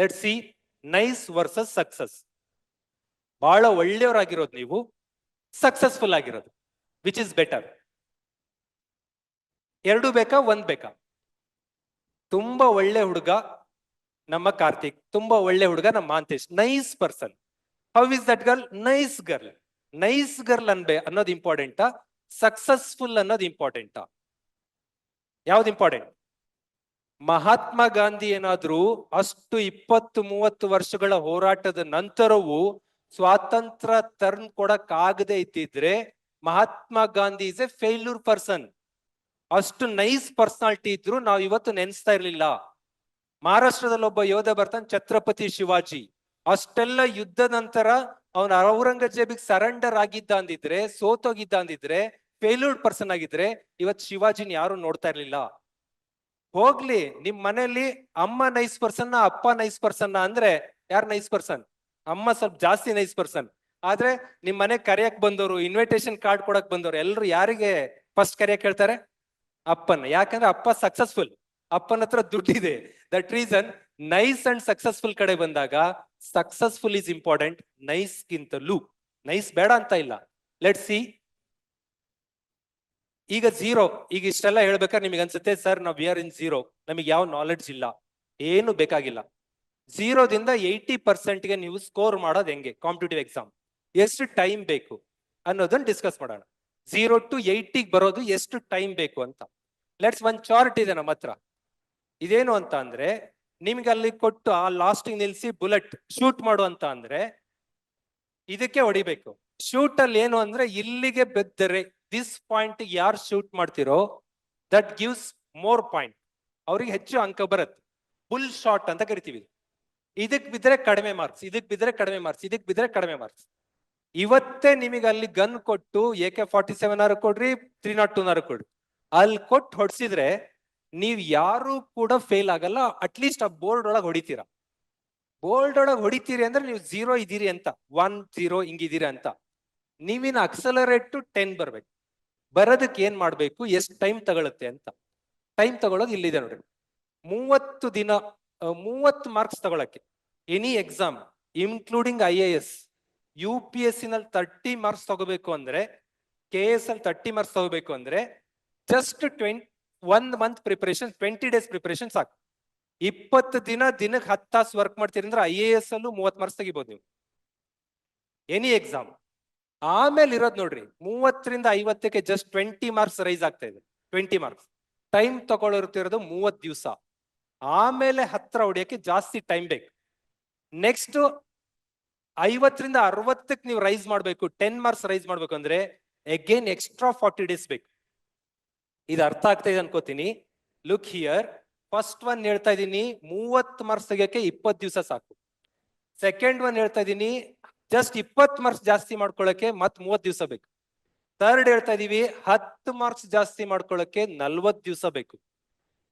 Let see nice versus success ಬಹಳ ಒಳ್ಳೆಯವರಾಗಿರೋದು ನೀವು ಸಕ್ಸಸ್ಫುಲ್ ಆಗಿರೋದು. ವಿಚ್ ಇಸ್ ಬೆಟರ್ ಎರಡು ಬೇಕಾ, ಒಂದ್ ಬೇಕಾ? ತುಂಬಾ ಒಳ್ಳೆ ಹುಡುಗ ನಮ್ಮ ಕಾರ್ತಿಕ್, ತುಂಬಾ ಒಳ್ಳೆ ಹುಡುಗ ನಮ್ಮ Mantesh. Nice person how is that girl nice girl nice girl ಅನ್ಬೇ, ಅನ್ನೋದು ಇಂಪಾರ್ಟೆಂಟಾ ಸಕ್ಸಸ್ಫುಲ್ ಅನ್ನೋದು ಇಂಪಾರ್ಟೆಂಟಾ ಯಾವ್ದು ಇಂಪಾರ್ಟೆಂಟ್ ಮಹಾತ್ಮ ಗಾಂಧಿ ಏನಾದ್ರೂ ಅಷ್ಟು ಇಪ್ಪತ್ತು ಮೂವತ್ತು ವರ್ಷಗಳ ಹೋರಾಟದ ನಂತರವೂ ಸ್ವಾತಂತ್ರ್ಯ ತರ್ನ್ ಕೊಡಕ್ ಆಗದೆ ಇದ್ದಿದ್ರೆ Mahatma Gandhi is a failure person ಅಷ್ಟು ನೈಸ್ ಪರ್ಸನಾಲಿಟಿ ಇದ್ರು ನಾವು ಇವತ್ತು ನೆನೆಸ್ತಾ ಇರ್ಲಿಲ್ಲ. ಮಹಾರಾಷ್ಟ್ರದಲ್ಲಿ ಒಬ್ಬ ಯೋಧ ಬರ್ತಾನೆ, ಛತ್ರಪತಿ ಶಿವಾಜಿ. ಅಷ್ಟೆಲ್ಲ ಯುದ್ಧ ನಂತರ ಅವನ ಔರಂಗಜೇಬಿಗೆ ಸರೆಂಡರ್ ಆಗಿದ್ದ ಅಂದಿದ್ರೆ, ಸೋತೋಗಿದ್ದ ಅಂದಿದ್ರೆ ಫೇಲ್ಯೂರ್ಡ್ ಪರ್ಸನ್ ಆಗಿದ್ರೆ ಇವತ್ ಶಿವಾಜಿನ ಯಾರು ನೋಡ್ತಾ ಇರ್ಲಿಲ್ಲ. ಹೋಗ್ಲಿ, ನಿಮ್ ಮನೆಯಲ್ಲಿ ಅಮ್ಮ ನೈಸ್ ಪರ್ಸನ್ ಅಪ್ಪ ನೈಸ್ ಪರ್ಸನ್ ಅಂದ್ರೆ ಯಾರು ನೈಸ್ ಪರ್ಸನ್ ಅಮ್ಮ ಸ್ವಲ್ಪ ಜಾಸ್ತಿ ನೈಸ್ ಪರ್ಸನ್ ಆದ್ರೆ ನಿಮ್ ಮನೆ ಕರೆಯಕ್ ಬಂದವರು ಇನ್ವಿಟೇಷನ್ ಕಾರ್ಡ್ ಕೊಡಕ್ ಬಂದವರು, ಎಲ್ರು ಯಾರಿಗೆ ಫಸ್ಟ್ ಕರೆಯಕ್ ಹೇಳ್ತಾರೆ? ಅಪ್ಪನ ಯಾಕಂದ್ರೆ ಅಪ್ಪ ಸಕ್ಸಸ್ಫುಲ್ ಅಪ್ಪನ ಹತ್ರ ದುಡ್ಡಿದೆ. That reason nice and successful ಕಡೆ ಬಂದಾಗ ಸಕ್ಸಸ್ಫುಲ್ ಇಸ್ ಇಂಪಾರ್ಟೆಂಟ್ ನೈಸ್ ಗಿಂತಲೂ. ನೈಸ್ ಬೇಡ ಅಂತ ಇಲ್ಲ. ಲೆಟ್ ಸಿ ಈಗ ಝೀರೋ ಈಗ ಇಷ್ಟೆಲ್ಲ ಹೇಳ್ಬೇಕಾದ್ರೆ ನಿಮಗೆ ಅನ್ಸುತ್ತೆ, ಸರ್, ನಾವು ವಿ ಆರ್ ಇನ್ ಝೀರೋ ನಮಗೆ ಯಾವ ನಾಲೆಡ್ಜ್ ಇಲ್ಲ. ಏನು ಬೇಕಾಗಿಲ್ಲ. ಝೀರೋದಿಂದ ಏಯ್ಟಿ ಪರ್ಸೆಂಟ್ಗೆ ನೀವು ಸ್ಕೋರ್ ಮಾಡೋದು ಹೆಂಗೆ? ಕಾಂಪಿಟೇಟಿವ್ ಎಕ್ಸಾಮ್ ಎಷ್ಟು ಟೈಮ್ ಬೇಕು ಅನ್ನೋದನ್ನ ಡಿಸ್ಕಸ್ ಮಾಡೋಣ. ಝೀರೋ ಟು ಏಯ್ಟಿಗೆ ಬರೋದು ಎಷ್ಟು ಟೈಮ್ ಬೇಕು ಅಂತ. ಲೆಟ್ಸ್ ಒನ್ ಚಾರ್ಟ್ ಇದೆ ನಮ್ಮ ಹತ್ರ. ಇದೇನು ಅಂತ ಅಂದ್ರೆ, ನಿಮ್ಗೆ ಅಲ್ಲಿ ಕೊಟ್ಟು ಆ ಲಾಸ್ಟಿಗೆ ನಿಲ್ಸಿ ಬುಲೆಟ್ ಶೂಟ್ ಮಾಡು ಅಂತ ಅಂದ್ರೆ, ಇದಕ್ಕೆ ಹೊಡಿಬೇಕು. ಶೂಟ್ ಅಲ್ಲಿ ಏನು ಅಂದ್ರೆ, ಇಲ್ಲಿಗೆ ಬೆದ್ದರೆ ದಿಸ್ ಪಾಯಿಂಟ್ ಯಾರು ಶೂಟ್ ಮಾಡ್ತಿರೋ ದಟ್ ಗಿವ್ಸ್ ಮೋರ್ ಪಾಯಿಂಟ್ ಅವ್ರಿಗೆ ಹೆಚ್ಚು ಅಂಕ ಬರುತ್ತೆ. ಫುಲ್ ಶಾಟ್ ಅಂತ ಕರಿತೀವಿ. ಇದಕ್ ಬಿದ್ರೆ ಕಡಿಮೆ ಮಾರ್ಕ್ಸ್ ಇದಕ್ ಬಿದ್ರೆ ಕಡಿಮೆ ಮಾರ್ಕ್ಸ್ ಇದಕ್ ಬಿದ್ರೆ ಕಡಿಮೆ ಮಾರ್ಕ್ಸ್ ಇವತ್ತೇ ನಿಮಗೆ ಅಲ್ಲಿ ಗನ್ ಕೊಟ್ಟು ಎ ಕೆ ಫಾರ್ಟಿ ಸೆವೆನ್ ಆರು ಕೊಡ್ರಿ ತ್ರೀ ನಾಟ್ ಟೂ ಆರು ಕೊಡ್ರಿ. ಅಲ್ಲಿ ಕೊಟ್ಟು ಹೊಡ್ಸಿದ್ರೆ ನೀವ್ ಯಾರು ಕೂಡ ಫೇಲ್ ಆಗಲ್ಲ ಅಟ್ಲೀಸ್ಟ್ ಆ ಬೋರ್ಡ್ ಒಳಗೆ ಹೊಡಿತೀರಾ. ಬೋರ್ಡ್ ಒಳಗೆ ಹೊಡಿತೀರಿ ಅಂದ್ರೆ ನೀವು ಜೀರೋ ಇದ್ದೀರಿ ಅಂತ ಒನ್ ಜೀರೋ ಹಿಂಗಿದ್ದೀರಿ ಅಂತ. ನೀವಿನ ಅಕ್ಸಲರೇಟ್ ಟು ಟೆನ್ ಬರ್ಬೇಕು. ಬರೋದಕ್ಕೆ ಏನ್ ಮಾಡ್ಬೇಕು? ಎಷ್ಟು ಟೈಮ್ ತಗೊಳುತ್ತೆ ಅಂತ. ಟೈಮ್ ತಗೊಳ್ಳೋದು ಇಲ್ಲಿದೆ ನೋಡಿ ಮೂವತ್ತು ದಿನ ಮೂವತ್ತು ಮಾರ್ಕ್ಸ್ ತಗೊಳಕ್ಕೆ. Any exam including I A S U P S C ನಲ್ಲಿ ತರ್ಟಿ ಮಾರ್ಕ್ಸ್ ತಗೋಬೇಕು ಅಂದ್ರೆ ಕೆ ಎಸ್ ಅಲ್ಲಿ ತರ್ಟಿ ಮಾರ್ಕ್ಸ್ ತಗೋಬೇಕು ಅಂದ್ರೆ ಜಸ್ಟ್ ಟ್ವೆಂಟ್ ಒಂದ್ month preparation twenty days preparation ಸಾಕು. ಇಪ್ಪತ್ತು ದಿನ ದಿನಕ್ಕೆ ಹತ್ತು ತಾಸು ವರ್ಕ್ ಮಾಡ್ತೀರಿ ಅಂದ್ರೆ ಐ ಎ ಎಸ್ ಅಲ್ಲೂ ಮೂವತ್ತು ಮಾರ್ಕ್ಸ್ ತೆಗಿಬೋದು ನೀವು. ಎನಿ ಎಕ್ಸಾಮ್ ಆಮೇಲೆ ಇರೋದು ನೋಡ್ರಿ, ಮೂವತ್ತರಿಂದ ಐವತ್ತಕ್ಕೆ ಜಸ್ಟ್ ಟ್ವೆಂಟಿ ಮಾರ್ಕ್ಸ್ ರೈಸ್ ಆಗ್ತಾ ಇದೆ ಟ್ವೆಂಟಿ ಮಾರ್ಕ್ಸ್ ಟೈಮ್ ತಗೊಳ್ತಿರೋದು ಮೂವತ್ತು ದಿವಸ. ಆಮೇಲೆ ಹತ್ರ ಹೊಡಿಯಕ್ಕೆ ಜಾಸ್ತಿ ಟೈಮ್ ಬೇಕು. ನೆಕ್ಸ್ಟ್ ಐವತ್ತರಿಂದ ಅರವತ್ತಕ್ಕೆ ನೀವು ರೈಸ್ ಮಾಡಬೇಕು ಟೆನ್ ಮಾರ್ಕ್ಸ್ ರೈಸ್ ಮಾಡ್ಬೇಕು ಅಂದ್ರೆ ಅಗೇನ್ ಎಕ್ಸ್ಟ್ರಾ ಫಾರ್ಟಿ ಡೇಸ್ ಬೇಕು. ಇದು ಅರ್ಥ ಆಗ್ತಾ ಇದೆ ಅನ್ಕೋತೀನಿ. ಲುಕ್ ಹಿಯರ್ ಫಸ್ಟ್ ಒನ್ ಹೇಳ್ತಾ ಇದ್ದೀನಿ, ಮೂವತ್ತು ಮಾರ್ಕ್ಸ್ ತೆಗಿಯಕ್ಕೆ ಇಪ್ಪತ್ತು ದಿವಸ ಸಾಕು. ಸೆಕೆಂಡ್ ಒನ್ ಹೇಳ್ತಾ ಇದ್ದೀನಿ ಜಸ್ಟ್ ಇಪ್ಪತ್ ಮಾರ್ಕ್ಸ್ ಜಾಸ್ತಿ ಮಾಡ್ಕೊಳಕ್ಕೆ ಮತ್ ಮೂವತ್ ದಿವಸ ಬೇಕು. ಥರ್ಡ್ ಹೇಳ್ತಾ ಇದೀವಿ, ಹತ್ತು ಮಾರ್ಕ್ಸ್ ಜಾಸ್ತಿ ಮಾಡ್ಕೊಳಕ್ಕೆ ನಲ್ವತ್ ದಿವಸ ಬೇಕು.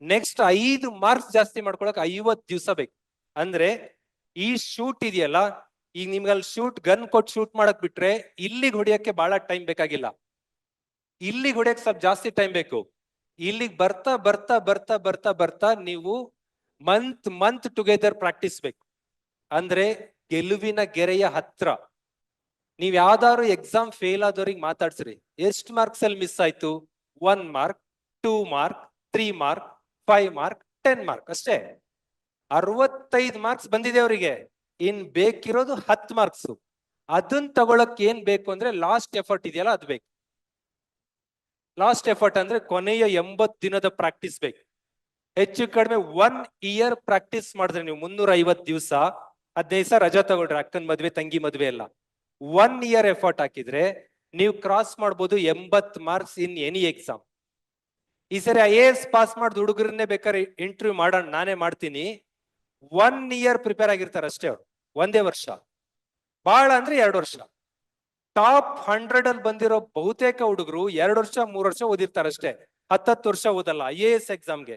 ನೆಕ್ಸ್ಟ್ ಐದು ಮಾರ್ಕ್ಸ್ ಜಾಸ್ತಿ ಮಾಡ್ಕೊಳಕ್ ಐವತ್ ದಿವಸ ಬೇಕು. ಅಂದ್ರೆ ಈ ಶೂಟ್ ಇದೆಯಲ್ಲ, ಈಗ ನಿಮ್ಗೆ ಅಲ್ಲಿ ಶೂಟ್ ಗನ್ ಕೊಟ್ಟು ಶೂಟ್ ಮಾಡಕ್ ಬಿಟ್ರೆ ಇಲ್ಲಿಗೆ ಹೊಡಿಯಕ್ಕೆ ಬಹಳ ಟೈಮ್ ಬೇಕಾಗಿಲ್ಲ. ಇಲ್ಲಿಗೆ ಹೊಡಿಯಕ್ ಸ್ವಲ್ಪ ಜಾಸ್ತಿ ಟೈಮ್ ಬೇಕು. ಇಲ್ಲಿಗೆ ಬರ್ತಾ ಬರ್ತಾ ಬರ್ತಾ ಬರ್ತಾ ಬರ್ತಾ ನೀವು ಮಂತ್ ಮಂತ್ ಟುಗೆದರ್ ಪ್ರಾಕ್ಟೀಸ್ ಬೇಕು. ಅಂದ್ರೆ ಗೆಲುವಿನ ಗೆರೆಯ ಹತ್ರ. ನೀವ್ ಯಾವ್ದಾದ್ರು ಎಕ್ಸಾಮ್ ಫೇಲ್ ಆದವ್ರಿಗೆ ಮಾತಾಡ್ಸ್ರಿ. ಎಷ್ಟ್ ಮಾರ್ಕ್ಸ್ ಅಲ್ಲಿ ಮಿಸ್ ಆಯ್ತು? One mark two mark three mark five mark ten mark ಅಷ್ಟೇ. ಅರವತ್ತೈದು ಮಾರ್ಕ್ಸ್ ಬಂದಿದೆ ಅವರಿಗೆ. ಇನ್ ಬೇಕಿರೋದು ಹತ್ತು ಮಾರ್ಕ್ಸ್ ಅದನ್ನ ತಗೊಳಕ್ ಏನ್ ಬೇಕು ಅಂದ್ರೆ ಲಾಸ್ಟ್ ಎಫರ್ಟ್ ಇದೆಯಲ್ಲ ಅದ್ ಬೇಕು. ಲಾಸ್ಟ್ ಎಫರ್ಟ್ ಅಂದ್ರೆ ಕೊನೆಯ ಎಂಬತ್ ದಿನದ ಪ್ರಾಕ್ಟೀಸ್ ಬೇಕು. ಹೆಚ್ಚು ಕಡಿಮೆ ಒನ್ ಇಯರ್ ಪ್ರಾಕ್ಟೀಸ್ ಮಾಡಿದ್ರೆ ನೀವು ಮುನ್ನೂರ ಐವತ್ ದಿವಸ ಹದಿನೈದು ಸಾವಿರ ರಜಾ ತಗೊಳ್ರಿ, ಅಕ್ಕನ್ ಮದ್ವೆ, ತಂಗಿ ಮದ್ವೆ ಎಲ್ಲ. ಒನ್ ಇಯರ್ ಎಫರ್ಟ್ ಹಾಕಿದ್ರೆ ನೀವು ಕ್ರಾಸ್ ಮಾಡ್ಬೋದು ಎಂಬತ್ ಮಾರ್ಕ್ಸ್ ಇನ್ ಎನಿ ಎಕ್ಸಾಮ್ ಈ ಸರಿ ಐ ಎ ಎಸ್ ಪಾಸ್ ಮಾಡಿದ ಹುಡುಗರನ್ನೇ ಬೇಕಾದ್ರೆ ಇಂಟರ್ವ್ಯೂ ಮಾಡೋಣ, ನಾನೇ ಮಾಡ್ತೀನಿ. ಒನ್ ಇಯರ್ ಪ್ರಿಪೇರ್ ಆಗಿರ್ತಾರೆ ಅಷ್ಟೇ ಅವ್ರು, ಒಂದೇ ವರ್ಷ. ಬಹಳ ಅಂದ್ರೆ ಎರಡು ವರ್ಷ. ಟಾಪ್ ಹಂಡ್ರೆಡ್ ಅಲ್ಲಿ ಬಂದಿರೋ ಬಹುತೇಕ ಹುಡುಗರು ಎರಡು ವರ್ಷ, ಮೂರು ವರ್ಷ ಓದಿರ್ತಾರೆ ಅಷ್ಟೇ. ಹತ್ತತ್ತು ವರ್ಷ ಓದಲ್ಲ ಐ ಎ ಎಸ್ ಎಕ್ಸಾಮ್ಗೆ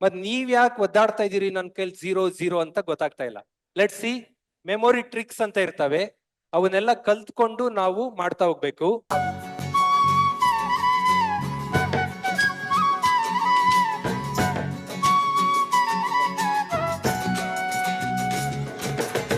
ಮತ್ ನೀವ್ ಯಾಕೆ ಒದ್ದಾಡ್ತಾ ಇದೀರಿ ನನ್ನ ಕೈಲಿ ಝೀರೋ ಝೀರೋ ಅಂತ ಗೊತ್ತಾಗ್ತಾ ಇಲ್ಲ. ಲೆಟ್ ಸಿ ಮೆಮೊರಿ ಟ್ರಿಕ್ಸ್ ಅಂತ ಇರ್ತವೆ. ಅವನ್ನೆಲ್ಲ ಕಲ್ತ್ಕೊಂಡು ನಾವು ಮಾಡ್ತಾ ಹೋಗ್ಬೇಕು.